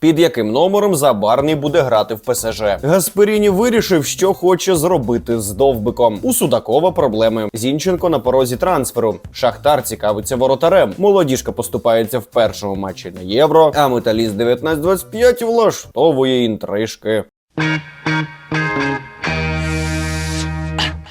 Під яким номером Забарний буде грати в ПСЖ? Гасперіні вирішив, що хоче зробити з довбиком. У Судакова проблеми. Зінченко на порозі трансферу. Шахтар цікавиться воротарем. Молодіжка поступається в першому матчі на євро. А металіст 19-25 влаштовує інтрижки.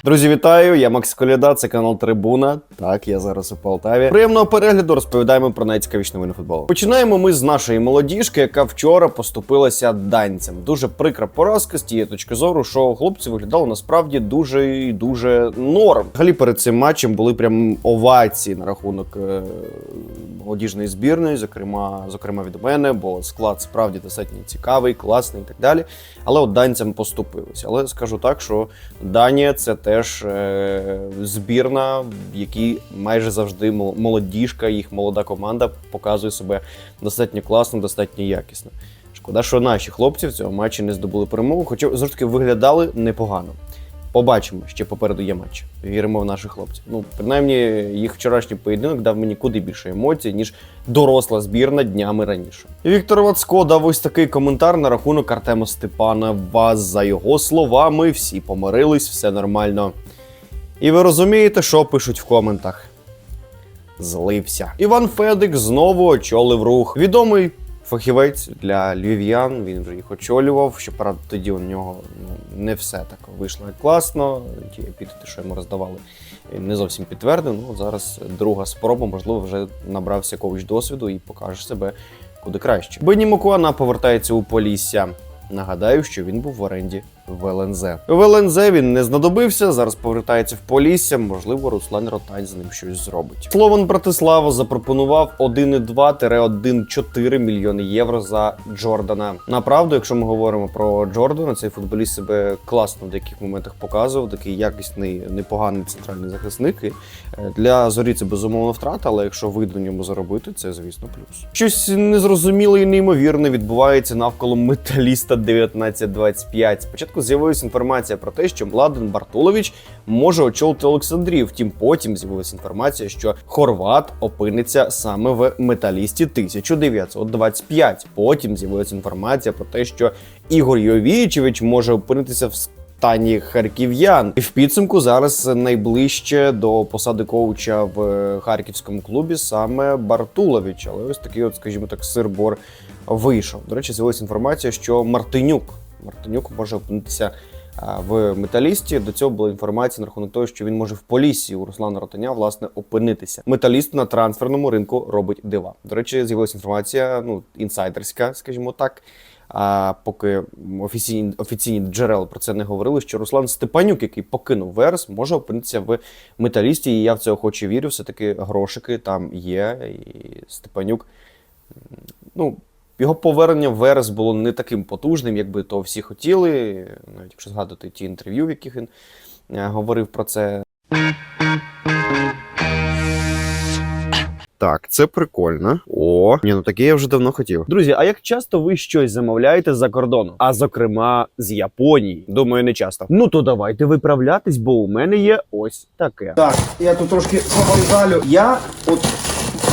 Друзі, вітаю! Я Макс Коляда, це канал Трибуна. Так, я зараз у Полтаві. Приємного перегляду розповідаємо про найцікавіші новини футболу. Починаємо ми з нашої молодіжки, яка вчора поступилася данцям. Дуже прикра поразка з тієї точки зору, що хлопці виглядали насправді дуже і дуже норм. Взагалі перед цим матчем були прям овації на рахунок е, молодіжної збірної, зокрема, зокрема від мене, бо склад справді достатньо цікавий, класний і так далі. Але от данцям поступилися. Але скажу так, що Данія це теж е, збірна, в якій майже завжди мол- молодіжка, їх молода команда показує себе достатньо класно, достатньо якісно. Шкода, що наші хлопці в цьому матчі не здобули перемогу, хоча знову таки виглядали непогано. Побачимо, ще попереду є матч. Віримо в наших хлопців. Ну, принаймні, їх вчорашній поєдинок дав мені куди більше емоцій, ніж доросла збірна днями раніше. Віктор Вацко дав ось такий коментар на рахунок Артема Степанова. За його словами, всі помирились, все нормально. І ви розумієте, що пишуть в коментах? Злився. Іван Федик знову очолив рух. Відомий фахівець для львів'ян. Він вже їх очолював. Щоправда, тоді у нього ну, не все так вийшло класно. Ті епітети, що йому роздавали, не зовсім підтвердив. Ну, зараз друга спроба, можливо, вже набрався якогось досвіду і покаже себе куди краще. Бенні Мукуана повертається у Полісся. Нагадаю, що він був в оренді в ЛНЗ. В ЛНЗ він не знадобився. Зараз повертається в Полісся. Можливо, Руслан Ротань з ним щось зробить. Слован Братислава запропонував 1,2-1,4 мільйони євро за Джордана. Направду, якщо ми говоримо про Джордана, цей футболіст себе класно в деяких моментах показував. Такий якісний, непоганий центральний захисник. І е, для зорі це безумовно втрата, але якщо вийде ньому заробити, це звісно плюс. Щось незрозуміле і неймовірне відбувається навколо металіста 1925. Спочатку з'явилася інформація про те, що Младен Бартулович може очолити Олександрію. Втім, потім з'явилася інформація, що Хорват опиниться саме в металісті 1925. Потім з'явилася інформація про те, що Ігор Йовічевич може опинитися в стані харків'ян. І в підсумку зараз найближче до посади коуча в е, харківському клубі саме Бартулович. Але ось такий, от, скажімо так, сир-бор вийшов. До речі, з'явилася інформація, що Мартинюк Мартинюк може опинитися в металісті. До цього була інформація на рахунок того, що він може в полісі у Руслана Ротаня власне опинитися. Металіст на трансферному ринку робить дива. До речі, з'явилася інформація, ну інсайдерська, скажімо так. А поки офіційні офіційні джерела про це не говорили, що Руслан Степанюк, який покинув Верес, може опинитися в металісті. І я в це охоче вірю. Все таки грошики там є. І Степанюк, ну. Його повернення в Верес було не таким потужним, як би то всі хотіли. Навіть якщо згадувати ті інтерв'ю, в яких він е, говорив про це. Так, це прикольно. О, ні, ну таке я вже давно хотів. Друзі, а як часто ви щось замовляєте за кордоном? А зокрема з Японії? Думаю, не часто. Ну то давайте виправлятись, бо у мене є ось таке. Так, я тут трошки пованжалю. Я от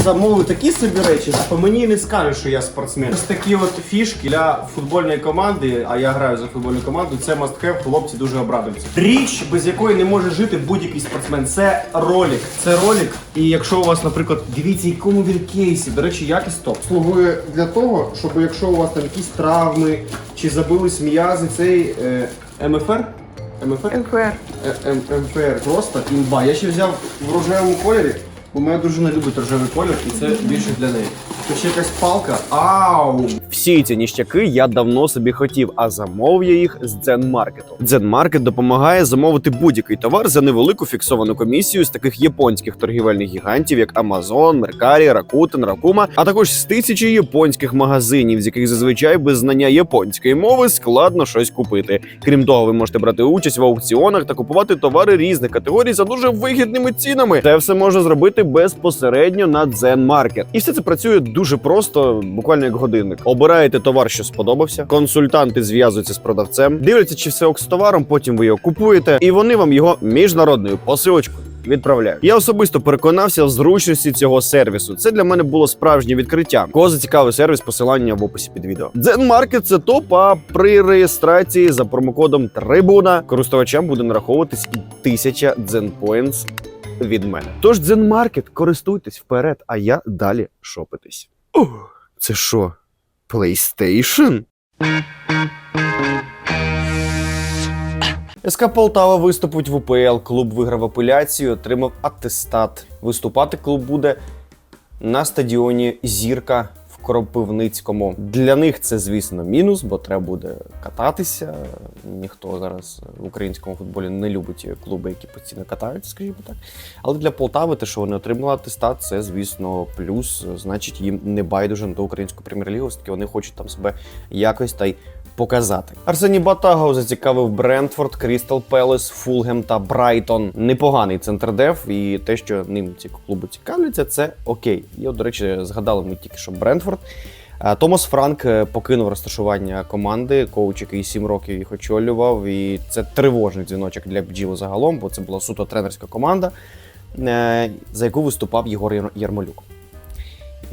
замовив такі собі речі, по мені не скажеш, що я спортсмен. Ось такі от фішки для футбольної команди, а я граю за футбольну команду, це must have, хлопці дуже обрадуються. Річ, без якої не може жити будь-який спортсмен, це ролик. Це ролик. І якщо у вас, наприклад, дивіться, якому він кейсі, до речі, якість топ. Слугує для того, щоб якщо у вас там якісь травми чи забились м'язи, цей е, МФР. МФР? МФР. Е- М- МФР просто імба. Я ще взяв в рожевому кольорі, бо моя дружина любить рожевий колір, і це більше для неї. Тут ще якась палка. Ау! Всі ці ніщаки я давно собі хотів, а замовив я їх з Дзенмаркету. Дзенмаркет допомагає замовити будь-який товар за невелику фіксовану комісію з таких японських торгівельних гігантів, як Amazon, Mercari, Rakuten, Rakuma, а також з тисячі японських магазинів, з яких зазвичай без знання японської мови складно щось купити. Крім того, ви можете брати участь в аукціонах та купувати товари різних категорій за дуже вигідними цінами. Це все можна зробити безпосередньо на Дзенмаркет. І все це працює дуже просто, буквально як годинник. Обираєте товар, що сподобався. Консультанти зв'язуються з продавцем, дивляться, чи все ок з товаром. Потім ви його купуєте, і вони вам його міжнародною посилочкою відправляю. Я особисто переконався в зручності цього сервісу. Це для мене було справжнє відкриття. Кого зацікавив сервіс, посилання в описі під відео. Дзенмаркет це топ, а при реєстрації за промокодом Трибуна користувачам буде нараховуватись і 1000 Дзенпоінтс від мене. Тож Дзенмаркет, користуйтесь вперед, а я далі шопитись. Ух, це що? PlayStation? СК Полтава виступить в УПЛ. Клуб виграв апеляцію, отримав атестат. Виступати клуб буде на стадіоні Зірка Кропивницькому. Для них це, звісно, мінус, бо треба буде кататися. Ніхто зараз в українському футболі не любить клуби, які постійно катаються, скажімо так. Але для Полтави, те, що вони отримали атестат, це, звісно, плюс. Значить, їм не байдуже до українську прем'єр-лігу, оскільки вони хочуть там себе якось та й показати. Арсеній Батагов зацікавив Брентфорд, Крістал Пелес, Фулгем та Брайтон. Непоганий центрдев, і те, що ним ці клуби цікавляться, це окей. І от, до речі, згадали ми тільки що Брентфорд. Томас Франк е, покинув розташування команди, коуч, який 7 років їх очолював. І це тривожний дзвіночок для бджіл загалом, бо це була суто тренерська команда, е, за яку виступав Єгор Ярмолюк.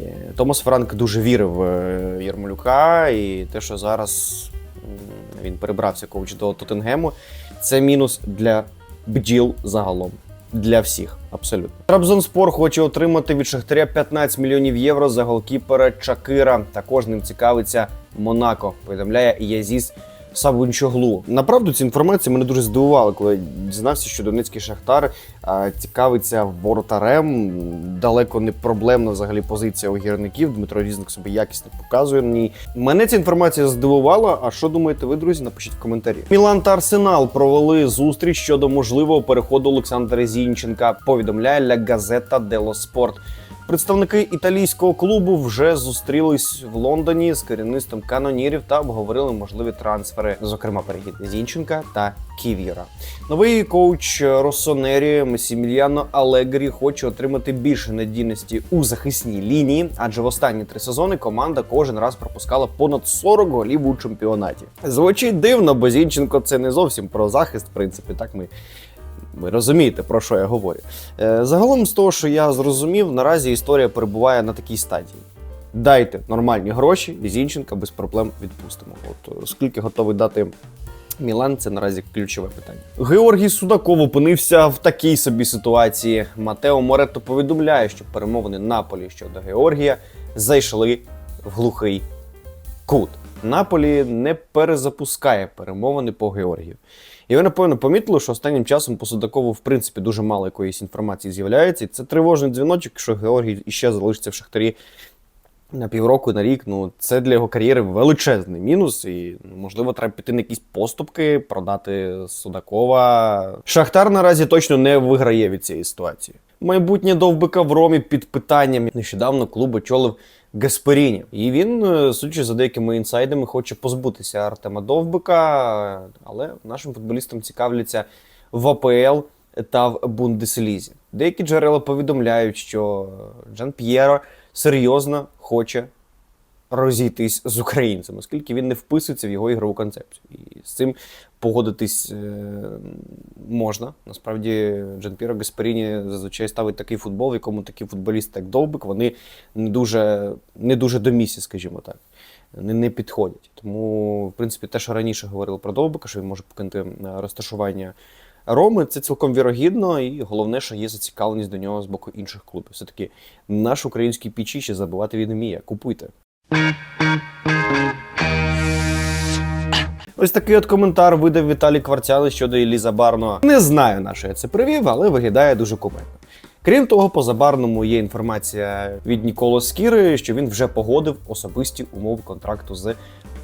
Е, Томас Франк дуже вірив е, і те, що зараз він перебрався коуч до Тоттенгему, це мінус для бджіл загалом. Для всіх, абсолютно. Трабзонспор хоче отримати від Шахтаря 15 мільйонів євро за голкіпера Чакира. Також ним цікавиться Монако. Повідомляє Язіс Сабунчоглу. Направду ця інформація мене дуже здивувала, коли дізнався, що Донецький Шахтар цікавиться воротарем. Далеко не проблемна взагалі позиція у гірників. Дмитро Різник собі якісно показує ній. Мене ця інформація здивувала. А що думаєте ви, друзі? Напишіть в коментарі. Мілан та Арсенал провели зустріч щодо можливого переходу Олександра Зінченка. Повідомляє Ля Газета Дело Спорт. Представники італійського клубу вже зустрілись в Лондоні з керівництвом канонірів та обговорили можливі трансфери, зокрема перехід Зінченка та Ківіра. Новий коуч Росонері Месімільяно Алегрі хоче отримати більше надійності у захисній лінії, адже в останні три сезони команда кожен раз пропускала понад 40 голів у чемпіонаті. Звучить дивно, бо Зінченко це не зовсім про захист, в принципі, так ми. Ви розумієте, про що я говорю. Е, Загалом, з того, що я зрозумів, наразі історія перебуває на такій стадії. Дайте нормальні гроші, і Зінченка без проблем відпустимо. От е, скільки готовий дати Мілан, це наразі ключове питання. Георгій Судаков опинився в такій собі ситуації. Матео Моретто повідомляє, що перемовини Наполі щодо Георгія зайшли в глухий кут. Наполі не перезапускає перемовини по Георгію. І ви, напевно, помітили, що останнім часом по Судакову, в принципі, дуже мало якоїсь інформації з'являється. І це тривожний дзвіночок, що Георгій іще залишиться в Шахтарі на півроку, на рік. Ну, це для його кар'єри величезний мінус. І, ну, можливо, треба піти на якісь поступки, продати Судакова. Шахтар наразі точно не виграє від цієї ситуації. Майбутнє довбика в Ромі під питанням. Нещодавно клуб очолив Гасперіні. І він, е, судячи за деякими інсайдами, хоче позбутися Артема Довбика, але нашим футболістам цікавляться в АПЛ та в Бундеслізі. Деякі джерела повідомляють, що Джан П'єро серйозно хоче розійтись з українцем, оскільки він не вписується в його ігрову концепцію. І з цим погодитись е, можна. Насправді, Джан П'єро Гасперіні зазвичай ставить такий футбол, в якому такі футболісти, як Довбик, вони не дуже, не дуже до місця, скажімо так. Не, не підходять. Тому, в принципі, те, що раніше говорили про Довбика, що він може покинути е, розташування Роми, це цілком вірогідно, і головне, що є зацікавленість до нього з боку інших клубів. Все-таки наш український пічі ще забувати він вміє. Купуйте. Ось такий от коментар видав Віталій Кварцяли щодо Іллі Забарного. Не знаю, на що я це привів, але виглядає дуже кумедно. Крім того, по Забарному є інформація від Ніколо Скіри, що він вже погодив особисті умови контракту з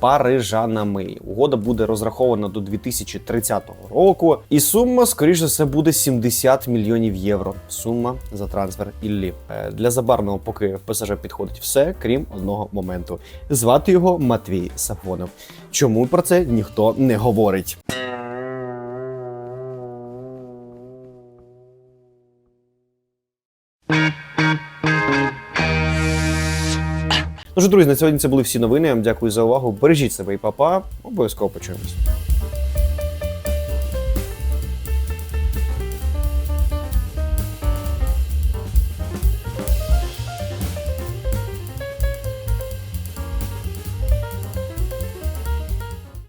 парижанами. Угода буде розрахована до 2030 року, і сума, скоріше за все, буде 70 мільйонів євро. Сума за трансфер Іллі. Е, Для Забарного поки в ПСЖ підходить все, крім одного моменту. Звати його Матвій Сафонов. Чому про це ніхто не говорить? Що, друзі, на сьогодні це були всі новини. Я вам дякую за увагу. Бережіть себе і папа. Обов'язково почуємось.